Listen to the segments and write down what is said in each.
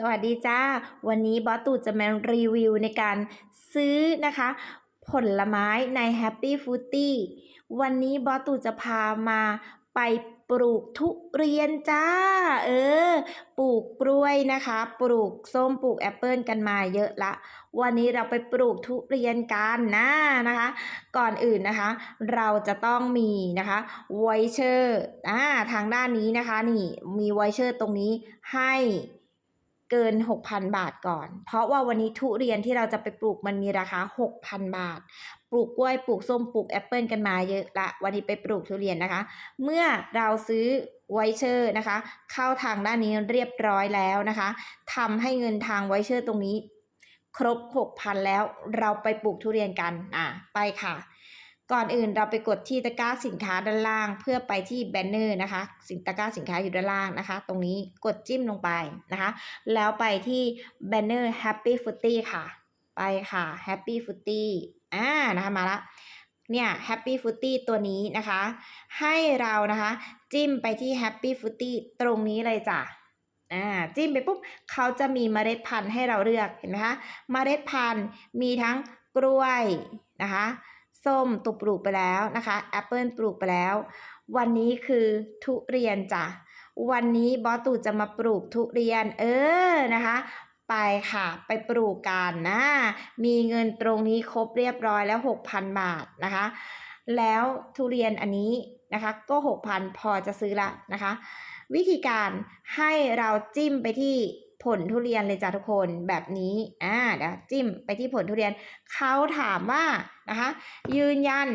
สวัสดีจ้า วันนี้บอสตูจะมารีวิวในการซื้อนะคะ ผลไม้ใน Happy f r u i t y วันนี้บอสตูจะพามาไปปลูกทุเรียนจ้า เออ ปลูกกล้วยนะคะ ปลูกส้มปลูกแอปเปิลกันมาเยอะละ วันนี้เราไปปลูกทุเรียนกันนะนะคะ ก่อนอื่นนะคะ เราจะต้องมีนะคะไวเชอร์อ่าทางด้านนี้นะคะ นี่มีไวเชอร์ตรงนี้ให้ เกิน 6,000 บาทก่อน เพราะว่าวันนี้ทุเรียนที่เราจะไปปลูกมันมีราคา 6,000 บาท ปลูกกล้วย ปลูกส้ม ปลูกแอปเปิลกันมาเยอะละ วันนี้ไปปลูกทุเรียนนะคะ เมื่อเราซื้อไวเชอร์นะคะ เข้าทางด้านนี้เรียบร้อยแล้วนะคะทำให้เงินทางไวเชอร์ตรงนี้ ครบ 6,000 แล้ว เราไปปลูกทุเรียนกัน อะ ไปค่ะ ก่อนอื่นเราไปกดที่ตะกร้าสินค้าด้านล่าง เพื่อไปที่แบนเนอร์นะคะ สินตะกร้าสินค้าอยู่ด้านล่างนะคะ ตรงนี้กดจิ้มลงไปนะคะ แล้วไปที่แบนเนอร์ Happy f o o t y ค่ะ ไปค่ะ Happy f o o t y อ่านะคะมาละเนี่ย Happy f o o t y ตัวนี้นะคะ ให้เรานะคะ จิ้มไปที่ Happy f o o t y ตรงนี้เลยจ้ะอ่าจิ้มไปปุ๊บเขาจะมีเมล็ดพันธุ์ให้เราเลือกเห็นไหมคะเมล็ดพันธุ์มีทั้งกล้วยนะคะ ส้มตุปลูกไปแล้วนะคะแอปเปิลปลูกไปแล้ว วันนี้คือทุเรียนจ้ะวันนี้บอสตู่จะมาปลูกทุเรียน เออนะคะไปค่ะ ไปปลูกกันนะ มีเงินตรงนี้ครบเรียบร้อยแล้ว 6,000 บาทนะคะ แล้วทุเรียนอันนี้นะคะก็ 6,000 พอจะซื้อละนะคะ วิธีการให้เราจิ้มไปที่ ผลทุเรียนเลยจ้ะทุกคนแบบนี้อ่าเดี๋ยวจิ้มไปที่ผลทุเรียนเขาถามว่านะคะยืนยัน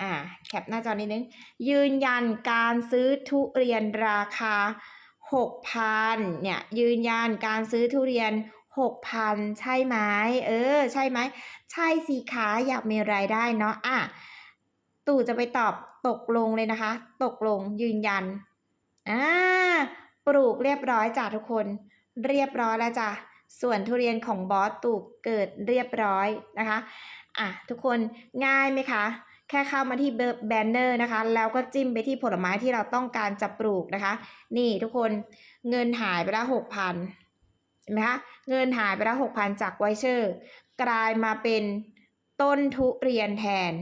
อ่าแคปหน้าจอนิดนึง ยืนยันการซื้อทุเรียนราคา6,000เนี่ยยืนยันการซื้อทุเรียน6,000ใช่ไหมเออ ใช่ไหม ใช่สิคะอยากมีรายได้เนาะอะตู่จะไปตอบตกลงเลยนะคะ ตกลงยืนยันอ่าปลูกเรียบร้อยจ้ะทุกคน เรียบร้อยแล้วจ้ะส่วนทุเรียนของบอสตูกเกิดเรียบร้อยนะคะอะทุกคนง่ายไหมคะแค่เข้ามาที่แบนเนอร์นะคะ แล้วก็จิ้มไปที่ผลไม้ที่เราต้องการจะปลูกนะคะ นี่ทุกคนเงินหายไปแล้วหกพันเห็นไหมคะเงินหายไปแล้วหกพันจากไวเชอร์ กลายมาเป็นต้นทุเรียนแทน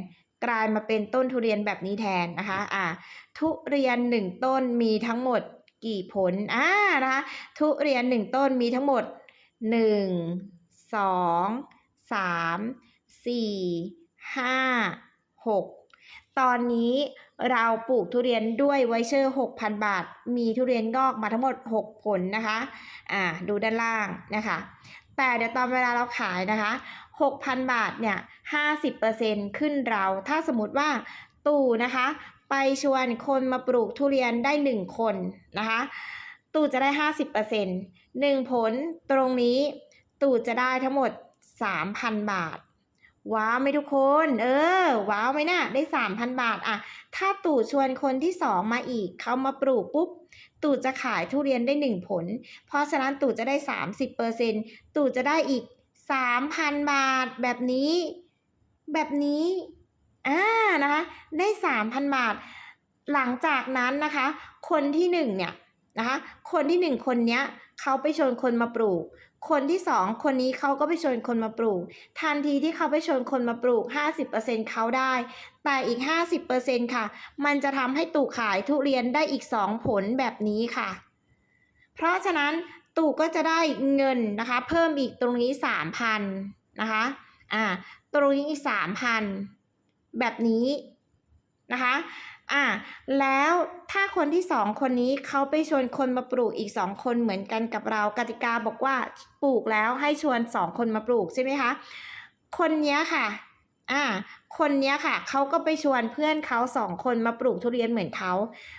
กลายมาเป็นต้นทุเรียนแบบนี้แทนนะคะอ่าทุเรียนหนึ่งต้นมีทั้งหมด กี่ผลอ่านะคะทุเรียนหนึ่งต้นมีทั้งหมดหนึ่งสองสามสี่ห้าหกตอนนี้เราปลูกทุเรียนด้วยไวเชอร์ 6,000 บาท มีทุเรียนงอกมาทั้งหมด 6 ผลนะคะอ่าดูด้านล่างนะคะ แต่เดี๋ยวตอนเวลาเราขายนะคะ 6,000 บาทเนี่ย 50%ขึ้นเรา ถ้าสมมติว่าตู่นะคะ ไปชวนคนมาปลูกทุเรียนได้ 1 คนนะคะ ตู่จะได้ 50% 1 ผลตรงนี้ ตู่จะได้ทั้งหมด 3,000 บาท ว้าวไหมทุกคน เออ ว้าวไหมนะ่ะได้ 3,000 บาทอะถ้าตู่ชวนคนที่ 2 มาอีก เขามาปลูกปุ๊บ ตู่จะขายทุเรียนได้ 1 ผล เพราะฉะนั้นตู่จะได้ 30%ตู่จะได้อีก 3,000 บาทแบบนี้ แบบนี้ อ่านะคะได้ 3,000 บาท หลังจากนั้นนะคะ คนที่1เนี่ยนะคะคนที่ 1 คนเนี้ยเขาไปชวนคนมาปลูก คนที่ 2 คนนี้เขาก็ไปชวนคนมาปลูก ทันทีที่เขาไปชวนคนมาปลูก 50%เขาได้ แต่อีก 50%ค่ะ มันจะทำให้ตู่ขายทุเรียนได้อีก 2 ผลแบบนี้ค่ะ เพราะฉะนั้นตู่ก็จะได้เงินนะคะ เพิ่มอีกตรงนี้ 3,000นะคะอ่าตรงนี้อีก3,000 แบบนี้นะคะอ่าแล้วถ้าคนที่สองคนนี้เขาไปชวนคนมาปลูกอีกสองคนเหมือนกันกับเรากติกาบอกว่าปลูกแล้วให้ชวนสองคนมาปลูกใช่ไหมคะ คนเนี้ยค่ะอ่าคนเนี้ยค่ะเขาก็ไปชวนเพื่อนเขาสองคนมาปลูกทุเรียนเหมือนเขา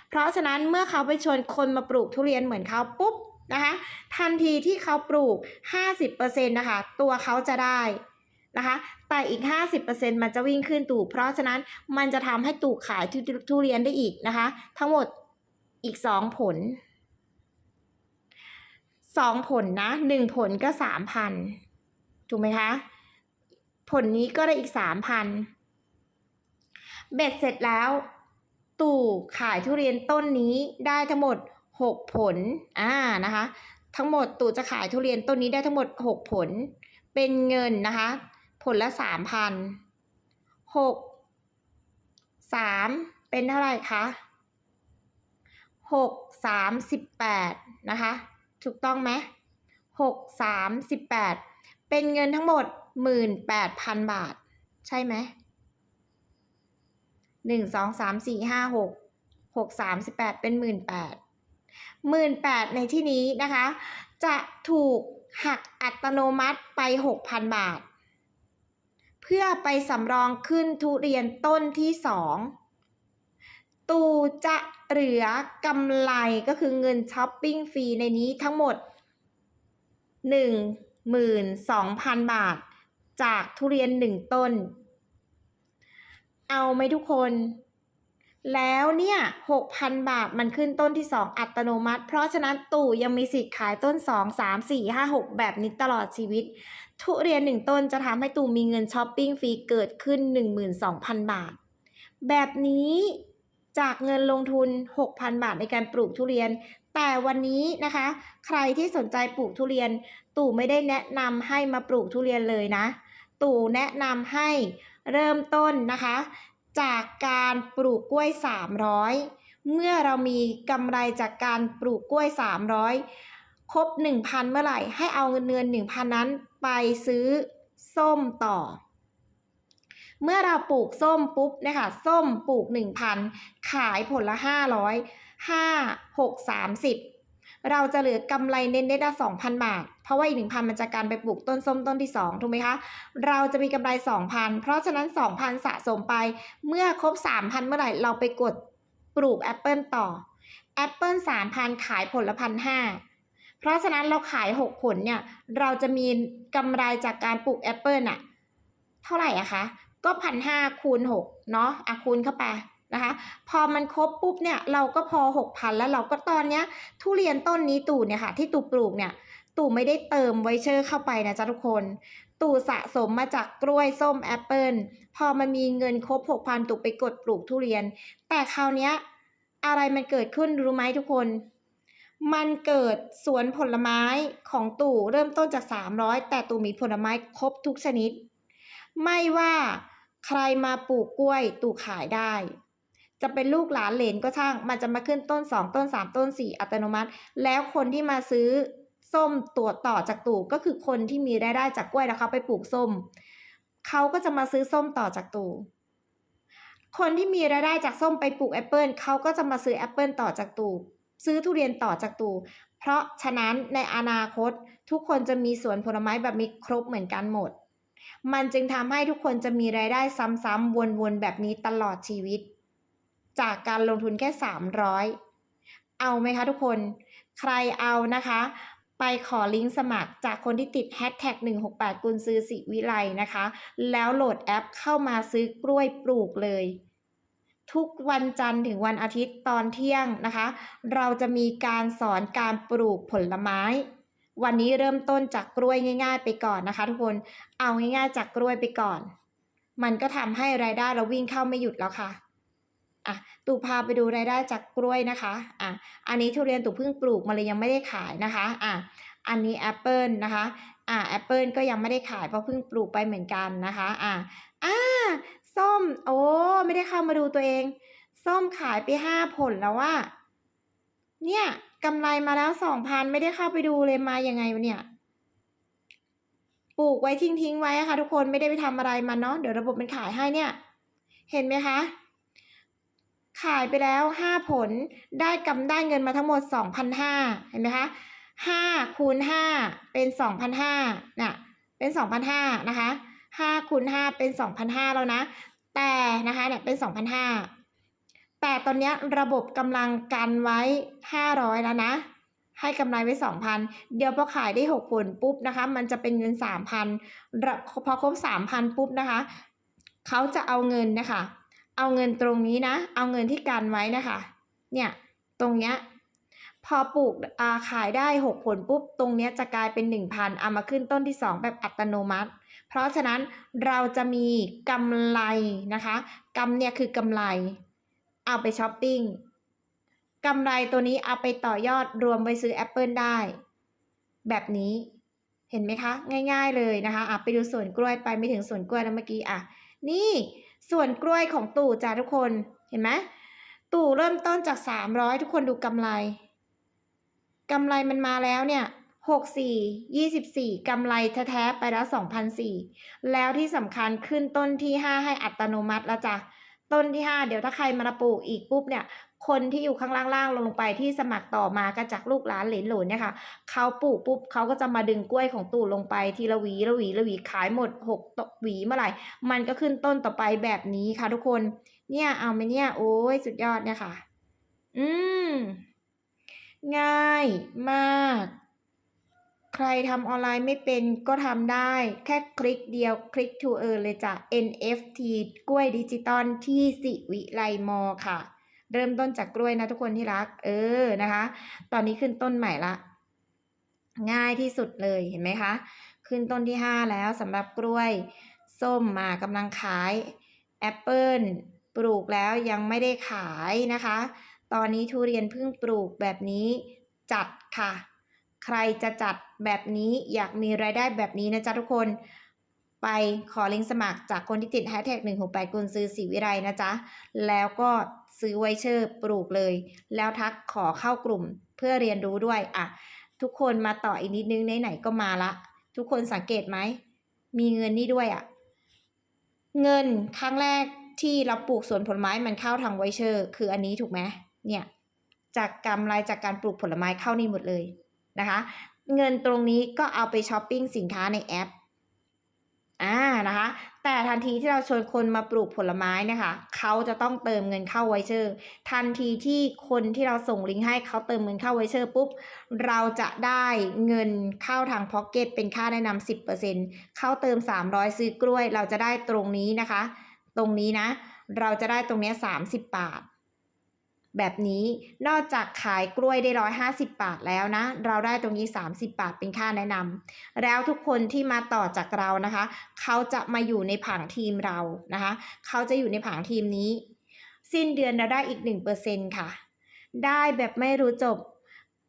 เพราะฉะนั้นเมื่อเขาไปชวนคนมาปลูกทุเรียนเหมือนเขาปุ๊บนะคะ ทันทีที่เขาปลูก 50%นะคะ ตัวเขาจะได้ นะคะแต่อีก 50%มันจะวิ่งขึ้นตู่ เพราะฉะนั้นมันจะทำให้ตู่ขายทุทุเรียนได้อีกนะคะ ทั้งหมดอีก 2 ผล 2 ผลนะ 1 ผลก็ 3,000 ถูกไหมคะ ผลนี้ก็ได้อีก 3,000 เบ็ดเสร็จแล้ว ตู่ขายทุเรียนต้นนี้ได้ทั้งหมด 6 ผลอ่านะคะ ทั้งหมดตู่จะขายทุเรียนต้นนี้ได้ทั้งหมดหกผล เป็นเงินนะคะ ผลละสามพันหกสามเป็นเท่าไหร่คะหกสามสิบแปดนะคะถูกต้องไหมหกสามสิบแปดเป็นเงินทั้งหมดหมื่นแปดพันบาท ใช่ไหมหนึ่งสองสามสี่ห้าหกหกสามสิบแปดเป็นหมื่นแปดหมื่นแปดในที่นี้นะคะ จะถูกหักอัตโนมัติไปหกพันบาท เพื่อไปสำรองขึ้นทุเรียนต้นที่สองตูจะเหลือกำไรก็คือเงินช้อปปิ้งฟรีในนี้ทั้งหมด 12,000 บาท จากทุเรียนหนึ่งต้น เอาไหมทุกคน แล้วเนี่ย6,000บาทมันขึ้นต้นที่ 2 อัตโนมัติ เพราะฉะนั้นตู่ยังมีสิทธิ์ขายต้น 2 3 4 5 6 แบบนี้ตลอดชีวิต ทุเรียนหนึ่งต้นจะทำให้ตู่มีเงินช้อปปิ้งฟรีเกิดขึ้น 12,000 บาท แบบนี้จากเงินลงทุน 6,000 บาทในการปลูกทุเรียน แต่วันนี้นะคะ ใครที่สนใจปลูกทุเรียน ตู่ไม่ได้แนะนำให้มาปลูกทุเรียนเลยนะ ตู่แนะนำให้เริ่มต้นนะคะ จากการปลูกกล้วย 300 เมื่อเรามีกำไรจากการปลูกกล้วย 300 ครบ 1,000 เมื่อไหร่ ให้เอาเงินเดือน 1,000 นั้นไปซื้อส้มต่อ เมื่อเราปลูกส้มปุ๊บนะคะส้มปลูก 1,000 ขายผลละ 500 5 6 30 เราจะเหลือกำไรเน้นๆละ2,000บาท เพราะว่าอีก1,000มันจะการไปปลูกต้นส้มต้นที่2ถูกไหมคะ เราจะมีกำไร 2,000 เพราะฉะนั้น 2,000 สะสมไป เมื่อครบ 3,000 เมื่อไหร่เราไปกดปลูกแอปเปิลต่อแอปเปิล3,000ขายผลละพันห้าเพราะฉะนั้นเราขาย 6 ผลเนี่ย เราจะมีกำไรจากการปลูกแอปเปิลอะเท่าไหร่อะคะ ก็พันห้าคูณ6เนาะอะคูณเข้าไป นะคะ พอมันครบปุ๊บเนี่ยเราก็พอ 6,000 แล้วเราก็ตอนเนี้ยทุเรียนต้นนี้ตู่เนี่ยค่ะที่ตู่ปลูกเนี่ยตู่ไม่ได้เติมไวเชอร์เข้าไปนะจ๊ะทุกคน ตู่สะสมมาจากกล้วยส้มแอปเปิลพอมันมีเงินครบ 6,000 ตู่ไปกดปลูกทุเรียน แต่คราวเนี้ยอะไรมันเกิดขึ้นรู้ไหมทุกคน มันเกิดสวนผลไม้ของตู่เริ่มต้นจาก 300 แต่ตู่มีผลไม้ครบทุกชนิด ไม่ว่าใครมาปลูกกล้วยตู่ขายได้ จะเป็นลูกหลานเหลนก็ช่าง มันจะมาขึ้นต้น 2 ต้น 3 ต้น 4 อัตโนมัติ แล้วคนที่มาซื้อส้มตัวต่อจากตู่ก็คือคนที่มีรายได้จากกล้วยแล้วเขาไปปลูกส้ม เขาก็จะมาซื้อส้มต่อจากตู่คนที่มีรายได้จากส้มไปปลูกแอปเปิลเขาก็จะมาซื้อแอปเปิลต่อจากตู่ซื้อทุเรียนต่อจากตู่เพราะฉะนั้นในอนาคตทุกคนจะมีสวนผลไม้แบบมีครบเหมือนกันหมด มันจึงทำให้ทุกคนจะมีรายได้ซ้ำๆวนๆแบบนี้ตลอดชีวิต จากการลงทุนแค่ 300 เอาไหมคะทุกคน ใครเอานะคะ ไปขอลิงก์สมัครจากคนที่ติดแฮชแท็ก168 กุญซือสิวิไลนะคะ แล้วโหลดแอปเข้ามาซื้อกล้วยปลูกเลยทุกวันจันทร์ถึงวันอาทิตย์ตอนเที่ยงนะคะ เราจะมีการสอนการปลูกผลไม้ วันนี้เริ่มต้นจากกล้วยง่าย ๆ ไปก่อนนะคะ ทุกคนเอาง่ายๆจากกล้วยไปก่อน มันก็ทำให้รายได้เราวิ่งเข้าไม่หยุดแล้วค่ะ อะตู่พาไปดูรายได้จากกล้วยนะคะอะอันนี้ทุเรียนตู่เพิ่งปลูกมาเลยยังไม่ได้ขายนะคะอะอันนี้แอปเปิลนะคะอะแอปเปิลก็ยังไม่ได้ขายเพราะเพิ่งปลูกไปเหมือนกันนะคะอะอ่าส้มโอ้ไม่ได้เข้ามาดูตัวเอง ส้มขายไปห้าผลแล้วว่า เนี่ยกำไรมาแล้วสองพันไม่ได้เข้าไปดูเลยมายังไงวะเนี่ยปลูกไว้ทิ้งทิ้งไว้ค่ะทุกคนไม่ได้ไปทำอะไรมันเนาะเดี๋ยวระบบมันขายให้เนี่ย เห็นไหมคะ ขายไปแล้วห้าผลได้กำได้เงินมาทั้งหมดสองพันห้าเห็นไหมคะห้าคูณห้าเป็นสองพันห้าน่ะเป็นสองพันห้านะคะห้าคูณห้าเป็นสองพันห้าแล้วนะ แต่นะคะเนี่ยเป็นสองพันห้าแต่ตอนนี้ระบบกำลังกันไว้ห้าร้อยแล้วนะให้กำไรไว้สองพันเดี๋ยวพอขายได้หกผลปุ๊บนะคะ มันจะเป็นเงินสามพันพอครบสามพันปุ๊บนะคะ เขาจะเอาเงินนะคะ เอาเงินตรงนี้นะ เอาเงินที่กันไว้นะคะ เนี่ย ตรงเนี้ย พอปลูกอาขายได้หกผลปุ๊บ ตรงเนี้ยจะกลายเป็นหนึ่งพันเอามาขึ้นต้นที่สองแบบอัตโนมัติ เพราะฉะนั้นเราจะมีกำไรนะคะกำเนี่ยคือกำไร เอาไปช้อปปิ้งกำไรตัวนี้เอาไปต่อยอดรวมไปซื้อแอปเปิลได้ แบบนี้เห็นไหมคะ ง่าย ๆเลยนะคะอะไปดูสวนกล้วยไปไม่ถึงสวนกล้วยแล้วเมื่อกี้อะ นี่ ส่วนกล้วยของตู่จ้าทุกคนเห็นไหมตู่เริ่มต้นจากสามร้อยทุกคนดูกำไรกำไรมันมาแล้วเนี่ยหกสี่ยี่สิบสี่กำไรแท้ๆไปแล้วสองพันสี่แล้วที่สำคัญขึ้นต้นที่ห้าให้อัตโนมัติแล้วจ้ะต้นที่ห้าเดี๋ยวถ้าใครมาปลูกอีกปุ๊บเนี่ย คนที่อยู่ข้างล่างๆลงไปที่สมัครต่อมาก็จากลูกหลานเหลนหลนเนี่ยค่ะเขาปลูกปุ๊บเขาก็จะมาดึงกล้วยของตู่ลงไปทีละหวีละหวีละหวีขายหมดหกหวีเมื่อไหร่ มันก็ขึ้นต้นต่อไปแบบนี้ค่ะทุกคน เนี่ยเอาไหมเนี่ยโอ้ยสุดยอดเนี่ยค่ะ อืมง่ายมาก ใครทำออนไลน์ไม่เป็นก็ทำได้ แค่คลิกเดียวคลิก to earn เลยจ้ะ NFT กล้วยดิจิตอลที่สิวิไลมอค่ะ เริ่มต้นจากกล้วยนะทุกคนที่รัก เออนะคะ ตอนนี้ขึ้นต้นใหม่ละ ง่ายที่สุดเลยเห็นไหมคะ ขึ้นต้นที่ 5 แล้วสำหรับกล้วย ส้มมากำลังขายแอปเปิลปลูกแล้วยังไม่ได้ขายนะคะ ตอนนี้ทุเรียนเพิ่งปลูกแบบนี้จัดค่ะ ใครจะจัดแบบนี้อยากมีรายได้แบบนี้นะจ๊ะทุกคน ไปขอลิงก์สมัครจากคนที่ติดแฮชแท็กหนึ่งหกแปดกุนซื้อสีวิไลนะจ๊ะ แล้วก็ซื้อไวเชอร์ปลูกเลย แล้วทักขอเข้ากลุ่มเพื่อเรียนรู้ด้วยอะทุกคนมาต่ออีกนิดนึงไหนๆก็มาละ ทุกคนสังเกตไหม มีเงินนี่ด้วยอะ่ะ เงินครั้งแรกที่เราปลูกสวนผลไม้มันเข้าทางไวเชอร์ คืออันนี้ถูกไหมเนี่ยจากกำไรจากการปลูกผลไม้เข้านี่หมดเลยนะคะ เงินตรงนี้ก็เอาไปช้อปปิ้งสินค้าในแอป อ่านะคะ แต่ทันทีที่เราชวนคนมาปลูกผลไม้นะคะเขาจะต้องเติมเงินเข้าไวเชอร์ ทันทีที่คนที่เราส่งลิงก์ให้เขาเติมเงินเข้าไวเชอร์ปุ๊บ เราจะได้เงินเข้าทางพ็อกเก็ตเป็นค่าแนะนำ10%เปอร์เซ็นต์เข้าเติม300ซื้อกล้วย เราจะได้ตรงนี้นะคะ ตรงนี้นะ เราจะได้ตรงนี้ย30บาท แบบนี้นอกจากขายกล้วยได้150บาทแล้วนะ เราได้ตรงนี้ 30 บาทเป็นค่าแนะนำแล้วทุกคนที่มาต่อจากเรานะคะ เขาจะมาอยู่ในผังทีมเรานะคะ เขาจะอยู่ในผังทีมนี้ สิ้นเดือนเราได้อีก 1%ค่ะ ได้แบบไม่รู้จบ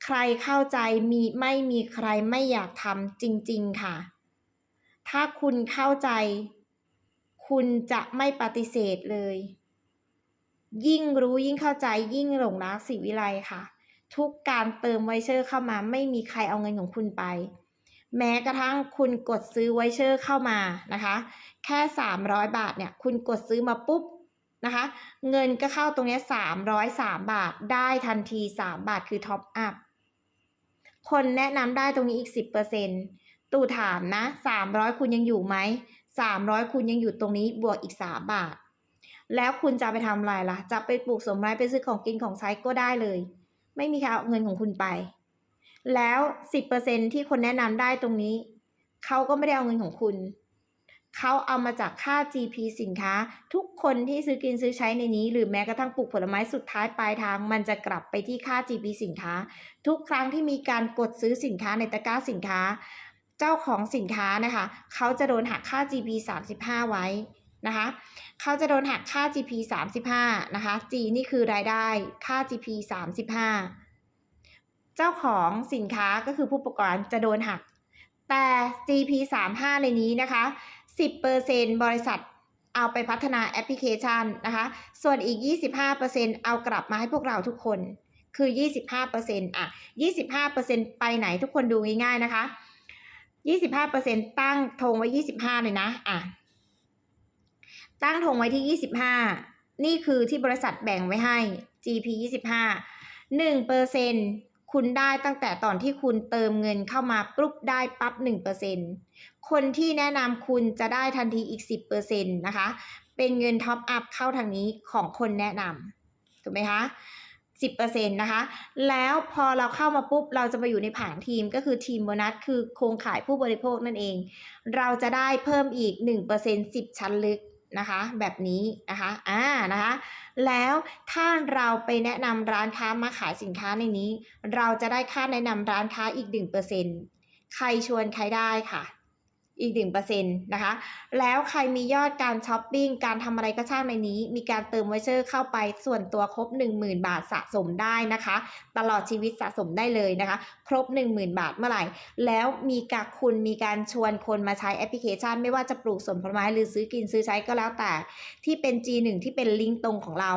ใครเข้าใจมีไม่มีใครไม่อยากทำจริง ๆ ค่ะ ถ้าคุณเข้าใจ คุณจะไม่ปฏิเสธเลย ยิ่งรู้ยิ่งเข้าใจยิ่งหลงรักสิวิไลค่ะ ทุกการเติมไวเชอร์เข้ามาไม่มีใครเอาเงินของคุณไป แม้กระทั่งคุณกดซื้อไวเชอร์เข้ามานะคะ แค่ 300 บาทเนี่ยคุณกดซื้อมาปุ๊บนะคะ เงินก็เข้าตรงนี้ย303 บาทได้ทันที 3 บาทคือท็อปอัพคนแนะนำได้ตรงนี้อีก 10%ตู่ถามนะ 300 คุณยังอยู่ไหม300 คุณยังอยู่ตรงนี้บวกอีก 3 บาท แล้วคุณจะไปทำอะไรล่ะ จะไปปลูกสวนไม้ไปซื้อของกินของใช้ก็ได้เลย ไม่มีใครเอาเงินของคุณไป แล้ว 10%ที่คนแนะนำได้ตรงนี้ เขาก็ไม่ได้เอาเงินของคุณ เขาเอามาจากค่า GP สินค้า ทุกคนที่ซื้อกินซื้อใช้ในนี้ หรือแม้กระทั่งปลูกผลไม้สุดท้ายปลายทาง มันจะกลับไปที่ค่า GP สินค้า ทุกครั้งที่มีการกดซื้อสินค้าในตะกร้าสินค้า เจ้าของสินค้านะคะ เขาจะโดนหักค่า GP 35 ไว้ นะคะเขาจะโดนหักค่า GP 35นะคะ G นี่คือรายได้ค่า GP 35 เจ้าของสินค้าก็คือผู้ประกอบการจะโดนหัก แต่ GP 35ในนี้นะคะ 10%บริษัทเอาไปพัฒนาแอปพลิเคชันนะคะ ส่วนอีก 25%เอากลับมาให้พวกเราทุกคน คือ 25%อะ 25%ไปไหนทุกคนดูง่ายๆนะคะ 25%ตั้งธงไว้ 25 เลยนะ อะ ตั้งธงไว้ที่ 25 นี่คือที่บริษัทแบ่งไว้ให้ GP 25 1%คุณได้ตั้งแต่ตอนที่คุณเติมเงินเข้ามาปุ๊บได้ปั๊บ1%คนที่แนะนำคุณจะได้ทันทีอีก 10%นนะคะ เป็นเงินท็อปอัพเข้าทางนี้ของคนแนะนำถูกไหมคะ10%นะคะ แล้วพอเราเข้ามาปุ๊บ เราจะมาอยู่ในผังทีมก็คือทีมโบนัส คือโครงข่ายผู้บริโภคนั่นเอง เราจะได้เพิ่มอีก 1% 10 ชั้นลึก นะคะ แบบนี้นะคะ อ่า นะคะ แล้วถ้าเราไปแนะนำร้านค้ามาขายสินค้าในนี้ เราจะได้ค่าแนะนำร้านค้าอีก 1%ใครชวนใครได้ค่ะ อีกหนึ่งเปอร์เซ็นต์นะคะ แล้วใครมียอดการช้อปปิ้ง การทำอะไรก็ช่างในนี้ มีการเติมไวเชอร์เข้าไปส่วนตัวครบ 10,000 บาทสะสมได้นะคะ ตลอดชีวิตสะสมได้เลยนะคะ ครบ 10,000 บาทเมื่อไหร่ แล้วมีกับคุณมีการชวนคนมาใช้แอปพลิเคชัน ไม่ว่าจะปลูกสวนผลไม้หรือซื้อกินซื้อใช้ก็แล้วแต่ ที่เป็น G1 ที่เป็นลิงก์ตรงของเรา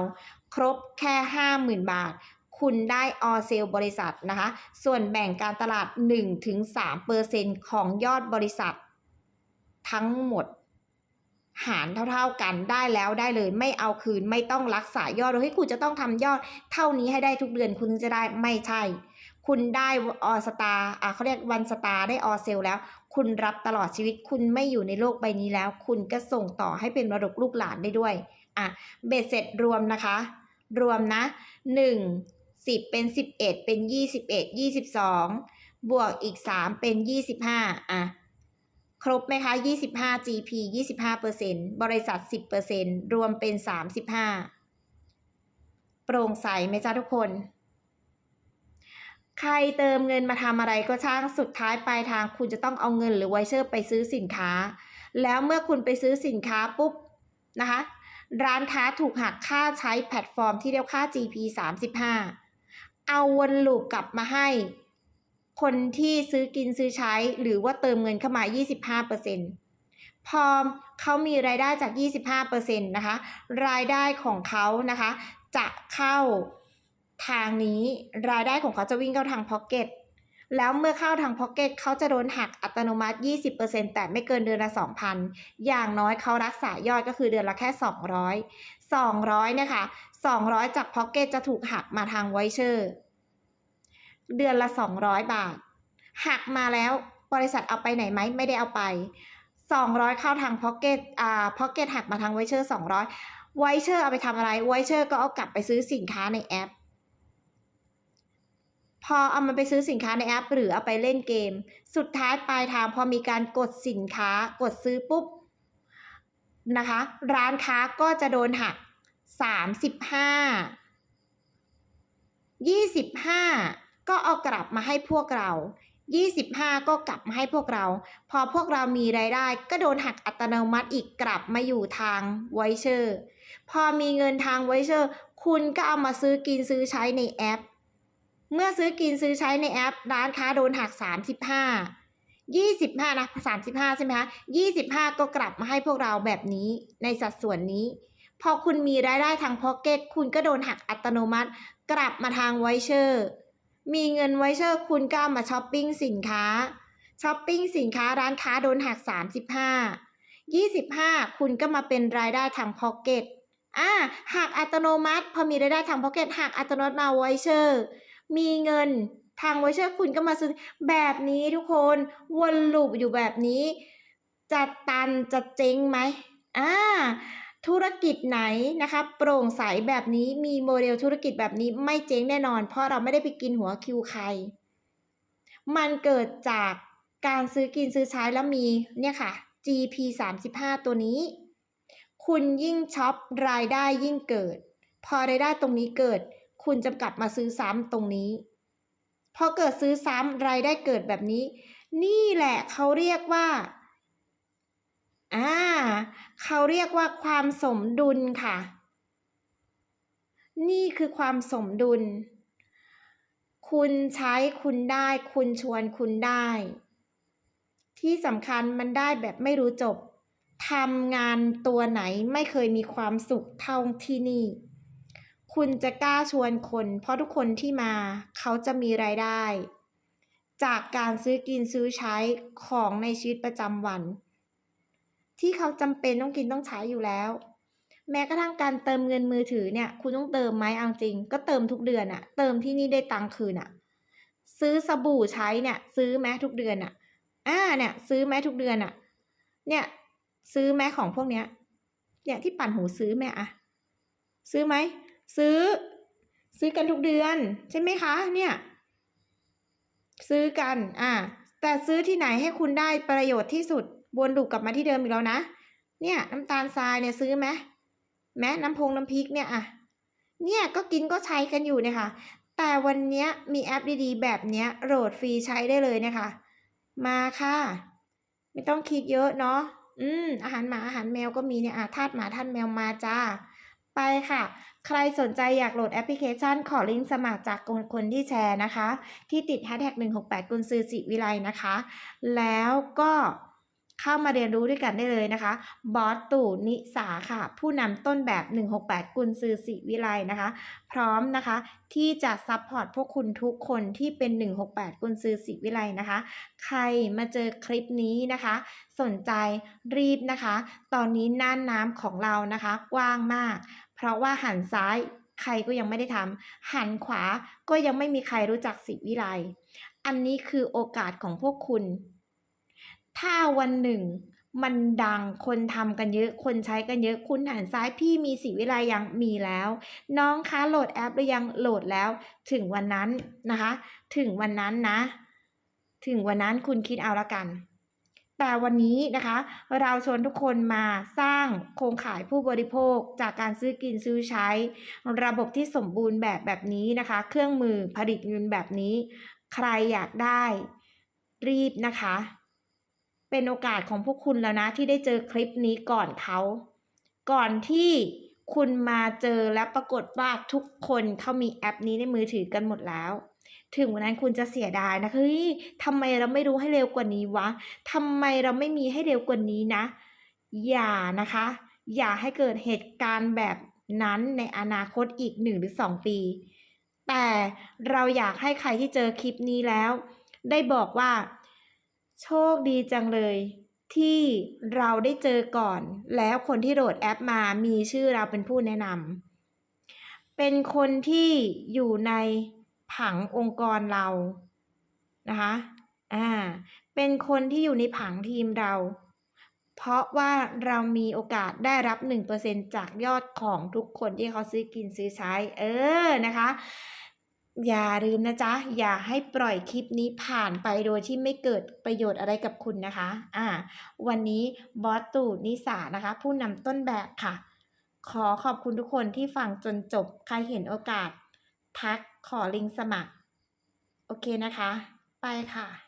ครบแค่ 50,000 บาทคุณได้ออเซลบริษัทนะคะ ส่วนแบ่งการตลาด 1-3%ของยอดบริษัท ทั้งหมด หารเท่าๆกันได้แล้วได้เลย ไม่เอาคืนไม่ต้องรักษายอดโดยที่คุณจะต้องทำยอดเท่านี้ให้ได้ทุกเดือนคุณจะได้ไม่ใช่ คุณได้ออสตาอะเขาเรียกวันสตาได้ออเซลแล้ว คุณรับตลอดชีวิต คุณไม่อยู่ในโลกใบนี้แล้ว คุณก็ส่งต่อให้เป็นมรดกลูกหลานได้ด้วยอะเบ็ดเสร็จรวมนะคะ รวมนะหนึ่งสิบเป็นสิบเอ็ดเป็นยี่สิบเอ็ดยี่สิบสองบวกอีกสามเป็นยี่สิบห้าอะ ครบไหมคะยี่สิบห้า GP ยี่สิบห้าเปอร์เซ็นบริษัทสิบเปอร์เซ็นรวมเป็นสามสิบห้าโปร่งใสไหมจ๊ะทุกคน ใครเติมเงินมาทำอะไรก็ช่างสุดท้ายปลายทางคุณจะต้องเอาเงินหรือไวเชอร์ไปซื้อสินค้า แล้วเมื่อคุณไปซื้อสินค้าปุ๊บนะคะ ร้านค้าถูกหักค่าใช้แพลตฟอร์มที่เรียกค่า GP 35 เอาวนลูปกลับมาให้ คนที่ซื้อกินซื้อใช้หรือว่าเติมเงินเข้ามา 25%พอเขามีรายได้จาก 25%นะคะ รายได้ของเขานะคะ จะเข้าทางนี้ รายได้ของเขาจะวิ่งเข้าทางพ็อกเก็ต แล้วเมื่อเข้าทางพ็อกเก็ตเขาจะโดนหักอัตโนมัติ 20%แต่ไม่เกินเดือนละ 2,000 อย่างน้อยเขารักษายอดก็คือเดือนละแค่ 200 200เนี่ยค่ะ200 จากพ็อกเก็ตจะถูกหักมาทางไวเชอร์ เดือนละ 200 บาท หักมาแล้วบริษัทเอาไปไหนไหมไม่ได้เอาไป 200 เข้าทางพ็อกเก็ตอ่าพ็อกเก็ตหักมาทางไวเชอร์200ไวเชอร์เอาไปทำอะไรไวเชอร์ก็เอากลับไปซื้อสินค้าในแอป พอเอามันไปซื้อสินค้าในแอป หรือเอาไปเล่นเกม สุดท้ายปลายทางพอมีการกดสินค้ากดซื้อปุ๊บนะคะ ร้านค้าก็จะโดนหัก 35 25 ก็เอากลับมาให้พวกเรา 25 ก็กลับมาให้พวกเรา พอพวกเรามีรายได้ ก็โดนหักอัตโนมัติอีกกลับมาอยู่ทางไวเชอร์พอมีเงินทางไวเชอร์คุณก็เอามาซื้อกินซื้อใช้ในแอป เมื่อซื้อกินซื้อใช้ในแอป ร้านค้าโดนหัก 35 25นะ35 ใช่ไหมคะ25 ก็กลับมาให้พวกเราแบบนี้ในสัดส่วนนี้ พอคุณมีรายได้ทางพ็อกเก็ตคุณก็โดนหักอัตโนมัติ กลับมาทางไวเชอร์ มีเงินไวเชอร์คุณก็ามาช้อปปิ้งสินค้า ช้อปปิ้งสินค้าร้านค้าโดนหัก 35 25 คุณก็มาเป็นรายได้ทางพ็อกเก็ตอ่าหักอัตโนมัติ พอมีรายได้ทางพ็อกเก็ตหักอัตโนมัติมาไวเชอร์ มีเงินทางไวเชอร์คุณก็มาซื้อแบบนี้ทุกคนวนลูปอยู่แบบนี้ จะตันจะเจ๊งไหมอ่า ธุรกิจไหนนะคะ โปร่งใสแบบนี้มีโมเดลธุรกิจแบบนี้ไม่เจ๊งแน่นอน เพราะเราไม่ได้ไปกินหัวคิวใคร มันเกิดจากการซื้อกินซื้อใช้แล้วมีเนี่ยค่ะ GP 35ตัวนี้ คุณยิ่งช็อปรายได้ยิ่งเกิด พอรายได้ตรงนี้เกิด คุณจะกลับมาซื้อซ้ำตรงนี้ พอเกิดซื้อซ้ำรายได้เกิดแบบนี้ นี่แหละเขาเรียกว่า อ่าเขาเรียกว่าความสมดุลค่ะ นี่คือความสมดุล คุณใช้คุณได้ คุณชวนคุณได้ ที่สำคัญมันได้แบบไม่รู้จบทำงานตัวไหนไม่เคยมีความสุขเท่าที่นี่ คุณจะกล้าชวนคน เพราะทุกคนที่มาเขาจะมีรายได้ จากการซื้อกินซื้อใช้ของในชีวิตประจำวัน ที่เขาจำเป็นต้องกินต้องใช้อยู่แล้ว แม้กระทั่งการเติมเงินมือถือเนี่ย คุณต้องเติมไหมเอาจริง ก็เติมทุกเดือนอะเติมที่นี่ได้ตังค์คืนอะซื้อสบู่ใช้เนี่ย ซื้อแม้ทุกเดือนอะอ่าเนี่ย ซื้อแม้ทุกเดือนอะเนี่ยซื้อแม้ของพวกเนี้ยเนี่ยที่ปั่นหูซื้อแม่อะซื้อไหมซื้อ ซื้อกันทุกเดือน ใช่ไหมคะ เนี่ย ซื้อกัน อ่าแต่ซื้อที่ไหนให้คุณได้ประโยชน์ที่สุด วนลูปกลับมาที่เดิมอีกแล้วนะ เนี่ยน้ำตาลทรายเนี่ยซื้อไหมแม้น้ำพงน้ำพริกเนี่ยอะเนี่ยก็กินก็ใช้กันอยู่เนี่ยค่ะ แต่วันนี้มีแอปดีๆ แบบนี้โหลดฟรีใช้ได้เลยเนี่ยค่ะมาค่ะ ไม่ต้องคิดเยอะเนาะอืมอาหารหมาอาหารแมวก็มีเนี่ยอะทาสหมาทาสแมวมาจ้า ไปค่ะ ใครสนใจอยากโหลดแอปพลิเคชันขอลิงก์สมัครจากคนที่แชร์นะคะ ที่ติด hashtag 168 กุนซือสิวิไลนะคะ แล้วก็ เข้ามาเรียนรู้ด้วยกันได้เลยนะคะ บอสตู่นิสาค่ะ ผู้นำต้นแบบ 168 กุนซือสิวิไลนะคะ พร้อมนะคะ ที่จะซัพพอร์ตพวกคุณทุกคนที่เป็น 168 กุนซือสิวิไลนะคะ ใครมาเจอคลิปนี้นะคะ สนใจรีบนะคะ ตอนนี้น่านน้ำของเรานะคะ กว้างมาก เพราะว่าหันซ้ายใครก็ยังไม่ได้ทำหันขวาก็ยังไม่มีใครรู้จักสิวิไล อันนี้คือโอกาสของพวกคุณ ถ้าวันหนึ่ง มันดังคนทำกันเยอะ คนใช้กันเยอะ คุณหันซ้ายพี่มีสิวิไลยังมีแล้ว น้องคะโหลดแอปหรือยังโหลดแล้ว ถึงวันนั้นนะคะ ถึงวันนั้นนะ ถึงวันนั้นคุณคิดเอาละกันแต่วันนี้นะคะ เราชวนทุกคนมาสร้างโครงข่ายผู้บริโภคจากการซื้อกินซื้อใช้ ระบบที่สมบูรณ์แบบแบบนี้นะคะ เครื่องมือผลิตเงินแบบนี้ ใครอยากได้รีบนะคะ เป็นโอกาสของพวกคุณแล้วนะ ที่ได้เจอคลิปนี้ก่อนเขา ก่อนที่คุณมาเจอและปรากฏว่าทุกคนเขามีแอปนี้ในมือถือกันหมดแล้ว ถึงวันนั้นคุณจะเสียดายนะเฮ้ยทำไมเราไม่รู้ให้เร็วกว่านี้วะทำไมเราไม่มีให้เร็วกว่านี้นะ อย่านะคะ อย่าให้เกิดเหตุการณ์แบบนั้นในอนาคตอีกหนึ่งหรือสองปี แต่เราอยากให้ใครที่เจอคลิปนี้แล้ว ได้บอกว่า โชคดีจังเลย ที่เราได้เจอก่อน แล้วคนที่โหลดแอปมามีชื่อเราเป็นผู้แนะนำเป็นคนที่อยู่ในผังองค์กรเรานะคะอ่าเป็นคนที่อยู่ในผังทีมเรา เพราะว่าเรามีโอกาสได้รับ 1%จากยอดของทุกคนที่เขาซื้อกินซื้อใช้ เออนะคะ อย่าลืมนะจ๊ะ อย่าให้ปล่อยคลิปนี้ผ่านไปโดยที่ไม่เกิดประโยชน์อะไรกับคุณนะคะ อ่า วันนี้บอสตู่นิสานะคะ ผู้นำต้นแบบค่ะ ขอขอบคุณทุกคนที่ฟังจนจบ ใครเห็นโอกาส ทักขอลิงก์สมัคร โอเคนะคะ ไปค่ะ